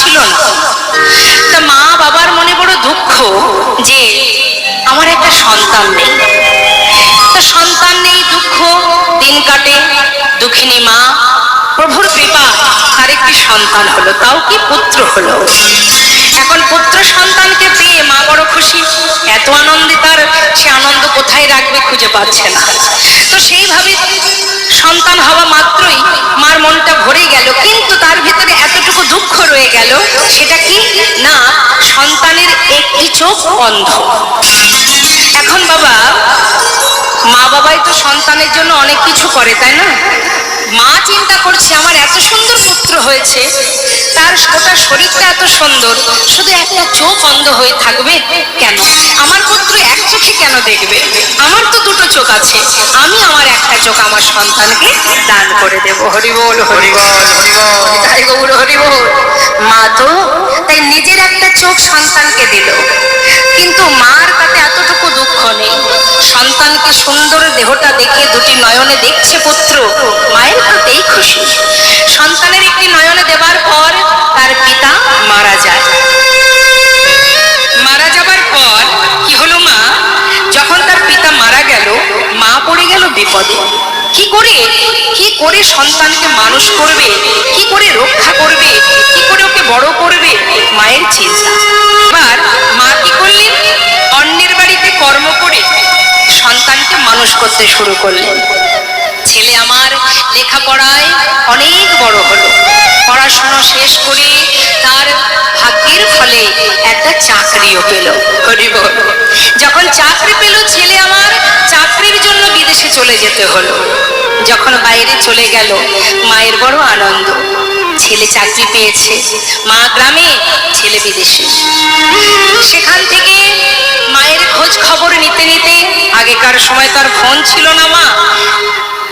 ছিল না। তা মা বাবার মনে বড় দুঃখ যে আমার একটা সন্তান নেই। তা সন্তান নেই, দুঃখ, দিন কাটে, দুঃখিনী মা, প্রভুর কৃপা তার একটি সন্তান হলো, তাও কি পুত্র হলো? এখন পুত্র সন্তানকে পেয়ে মা বড় খুশি, এত আনন্দে তার সে আনন্দ কোথায় রাখবে খুঁজে পাচ্ছে না। তো সেইভাবে সন্তান হওয়া মাত্রই মার মনটা ভরে গেল। কিন্তু তার ভিতরে এতটুকু দুঃখ রয়ে গেল, সেটা কি? না, সন্তানের একটি চোখ অন্ধ। এখন বাবা মা বাবাই তো সন্তানের জন্য অনেক কিছু করে, তাই না? মা চিন্তা করছে, আমার এত সুন্দর পুত্র হয়েছে, তার গোটা শরীরটা এত সুন্দর, শুধু একটা চোখ অন্ধ হয়ে থাকবে কেন? আমার পুত্র এক চোখে কেন দেখবে? আমার তো দুটো চোখ আছে, আমি আমার একটা চোখ আমার সন্তানকে দান করে দেব। হরিবল হরিবল তাই গৌর হরিবল মা তো তাই নিজের একটা চোখ সন্তানকে দিল। কিন্তু মার তাতে এতটুকু দুঃখ নেই। সন্তানকে সুন্দর দেহটা দেখে দুটি নয়নে দেখছে পুত্র, মায়ের তাতেই খুশি। সন্তানের একটি নয়নে দেবার পর তার পিতা মারা যায়। মারা যাবার পর কি হলো মা? যখন তার পিতা মারা গেল, মা পড়ে গেল বিপদে। কি করে? কি করে সন্তানকে মানুষ করবে? কি করে রক্ষা করবে? কি করে ওকে বড় করবে? মায়ের চিন্তা। মানুষ করতে শুরু করলেন ছেলে আমার লেখাপড়ায় অনেক বড় হলো। পড়াশোনা শেষ করে তার ভাগ্যের ফলে একটা চাকরিও পেল। হরি যখন চাকরি পেল, ছেলে আমার চাকরির জন্য বিদেশে চলে যেতে হলো। যখন বাইরে চলে গেল, মায়ের বড় আনন্দ। ছেলে চাকরি পেয়েছে। মা গ্রামে ছেলে আগেকার সময় তার ফোন ছিল না মা।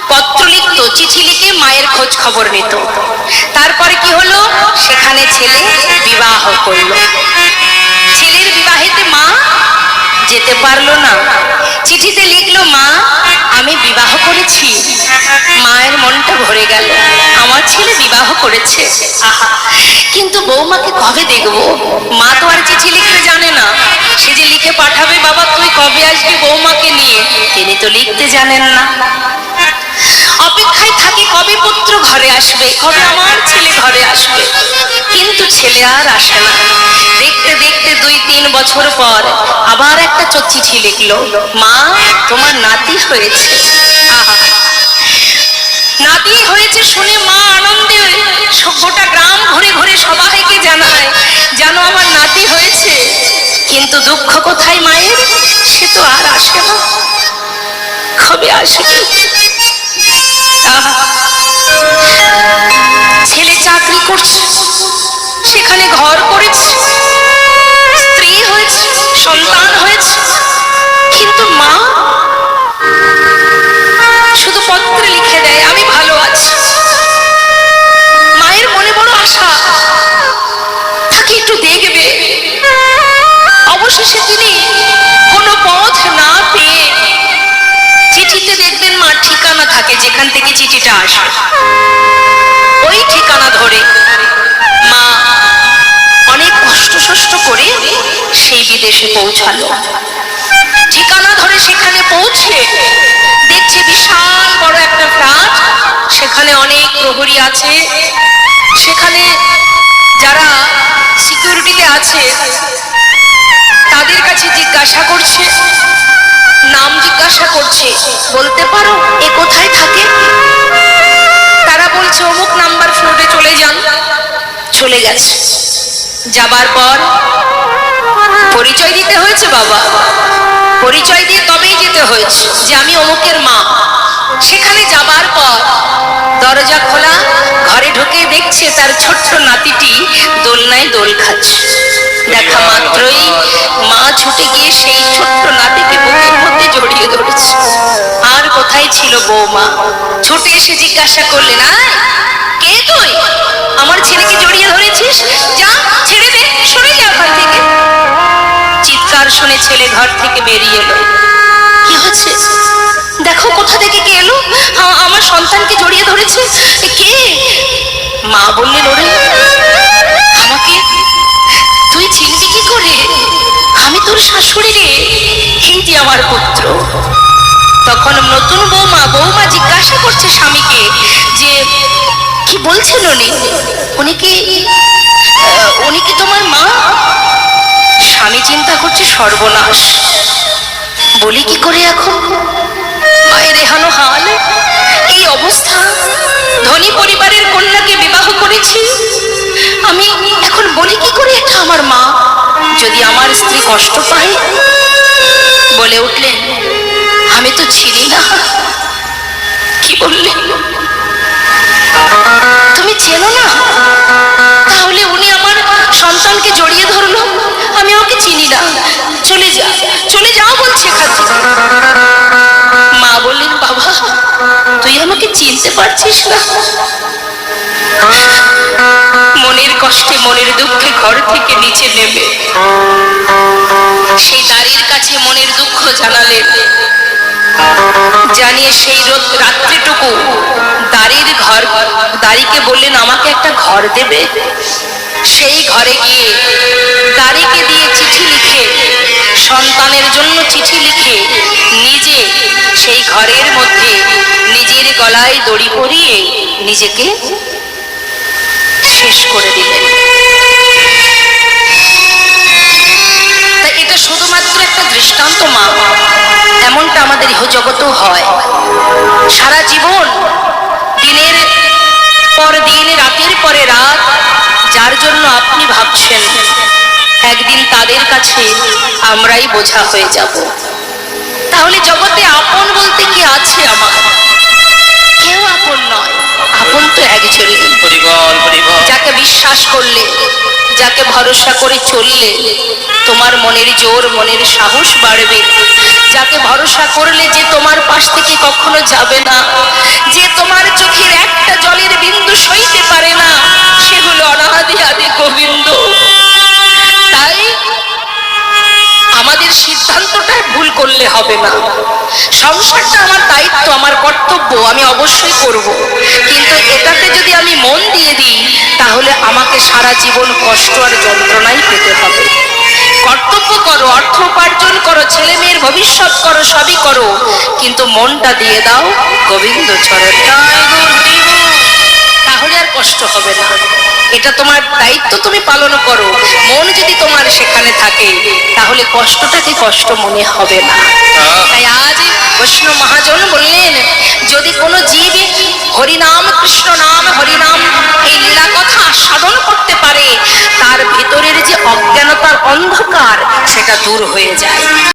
পত্র লিখত, চিঠি লিখে মায়ের খোঁজ খবর নিত। তারপরে কি হলো? সেখানে ছেলে বিবাহ করল। ছেলের বিবাহেতে মা যেতে পারল না। চিঠিতে লিখলো, মা, আমি বিবাহ করেছি। মায়ের মনটা ভরে গেল। আমার ছেলে বিবাহ করেছে। আহা, কিন্তু বৌমাকে কবে দেখব? মা তো আর চিঠি লিখতে জানে না। সে যে লিখে পাঠাবে বাবা, তুই কবে আসবি বৌমাকে নিয়ে? তিনি তো লিখতে জানেন না। অপেক্ষায় থাকি কবে পুত্র ঘরে আসবে, কবে আমার ছেলে ঘরে আসবে। কিন্তু ছেলে আর আসে না। দেখতে দেখতে দুই তিন বছর পর আবার একটা চিঠি লিখলো, মা, তোমার নাতি হয়েছে। নাতি হয়েছে শুনে মা আনন্দে গোটা গ্রাম ঘুরে ঘুরে সবাইকে জানায়, জানো আমার নাতি কিন্তু দুঃখ কোথায় মায়ের? সে তো আর আসে না। কবে আহা, ছেলে চাকরি করছে সেখানে ঘর করেছে। চিঠিটা আসে। ওই ঠিকানা ধরে মা অনেক কষ্ট করে সেই বিদেশে পৌঁছালো। ঠিকানা ধরে সেখানে পৌঁছে দেখছে বিশাল বড় একটা ফ্ল্যাট, সেখানে অনেক প্রহরী আছে। সেখানে যারা সিকিউরিটিতে আছে, তাদের কাছে জিজ্ঞাসা করছে জিজ্ঞাসা করছে, বলতে পারো এ কোথায় থাকে? তারা বলছে, অমুক নাম্বার ফ্লোরে চলে যান। চলে গেছে। যাবার পর পরিচয় দিতে হয়েছে বাবা। পরিচয় দিয়ে তবেই যেতে হয়েছে যে আমি অমুকের মা। সেখানে যাবার পর দরজা খোলা, ঘরে ঢুকে দেখছে তার ছোট্ট নাতিটি দোলনায় দোল খাচ্ছে। দেখা মাত্রই ছুটে এসে জিজ্ঞাসা করলেন, আয়, কে তুই? আমার ছেলেকে জড়িয়ে ধরেছিস? যা, ছেড়ে দে, সরে যা ওখান থেকে। চিৎকার শুনে ছেলে ঘর থেকে বেরিয়ে এলো। কি হচ্ছে? দেখো কোথা থেকে কে এলো? আমার সন্তানকে জড়িয়ে ধরেছে? কে? মা বললে ওরে, আমাকে তুই চিনবি কি করে? আমি তোর শাশুড়ি রে এই আমার পুত্র। তখন নতুন বৌমা বৌমা জিজ্ঞাসা করছে স্বামীকে যে, কি বলছেন উনি? উনি কি উনি কি তোমার মা? স্বামী চিন্তা করছে সর্বনাশ। বলি কি করে এখন? মায়ের এহানো হাল, এই অবস্থা? ধনী পরিবারের কন্যাকে বিবাহ করেছি? আমি এখন বলি কি করে এটা আমার মা? যদি আমার স্ত্রী কষ্ট পায়, বলে উঠলেন কি তুমি চেনো না? তাহলে উনি আমার সন্তানকে জড়িয়ে ধরলো। আমি ওকে চিনি না। চলে যা, চলে যাও বলছে এখান মা বললেন, বাবা, তুই আমাকে চিনতে পারছিস না? মনের কষ্টে, মনের দুঃখে ঘর থেকে নিচে নেমে সেই জানিয়ে সেই রাত্রিটুকু দাঁড়ির ঘর দাঁড়িকে বললেন, আমাকে একটা ঘর দেবে? সেই ঘরে গিয়ে দাঁড়িকে দিয়ে চিঠি লিখে, সন্তানের জন্য চিঠি লিখে নিজে সেই ঘরের মধ্যে নিজের গলায় দড়ি পরিয়ে নিজেকে শেষ করে দিলেন। এটা শুধুমাত্র একটা ইহজগতেও হয়। সারা জীবন দিনের পর দিন রাতের পরে রাত যার জন্য আপনি ভাবছেন একদিন তাদের কাছে আমরাই বোঝা হয়ে যাব। তাহলে জগতে আপন বলতে কি আছে আমার? কেউ আপন নয়। আপন তো একজনই। যাকে বিশ্বাস করলে যাকে ভরসা করে চললে তোমার মনের জোর মনের সাহস বাড়বে। ভরসা করলে যে তোমার পাশ থেকে কখনো যাবে না, যে তোমার চোখের একটা জলের বিন্দু সইতে পারে না, সে হলো অনাদি আদি গোবিন্দ। তাই আমাদের সিদ্ধান্তটা ভুল করলে হবে না। সংসারটা আমার দায়িত্ব, আমার কর্তব্য, আমি অবশ্যই করব। কিন্তু এটাতে যদি আমি মন দিয়ে দিই, তাহলে আমাকে সারা জীবন কষ্ট আর যন্ত্রণাই পেতে হবে। কর্তব্য করো, অর্থ উপার্জন করো ছেলে মেয়ের ভবিষ্যৎ করো, সবই করো। কিন্তু মনটা দিয়ে দাও গোবিন্দ চরণ। তাহলে আর কষ্ট হবে না। এটা তোমার দায়িত্ব তুমি পালন করো। মন যদি তোমার সেখানে থাকে, তাহলে কষ্টটাকে কষ্ট মনে হবে না। তাই আজ বৈষ্ণব মহাজন বললেন, যদি কোনো জীব হরিনাম, কৃষ্ণ নাম, হরিনাম এই লীলা কথা সাধন করতে পারে, তার ভিতরের যে অজ্ঞানতার অন্ধকার, সেটা দূর হয়ে যায়।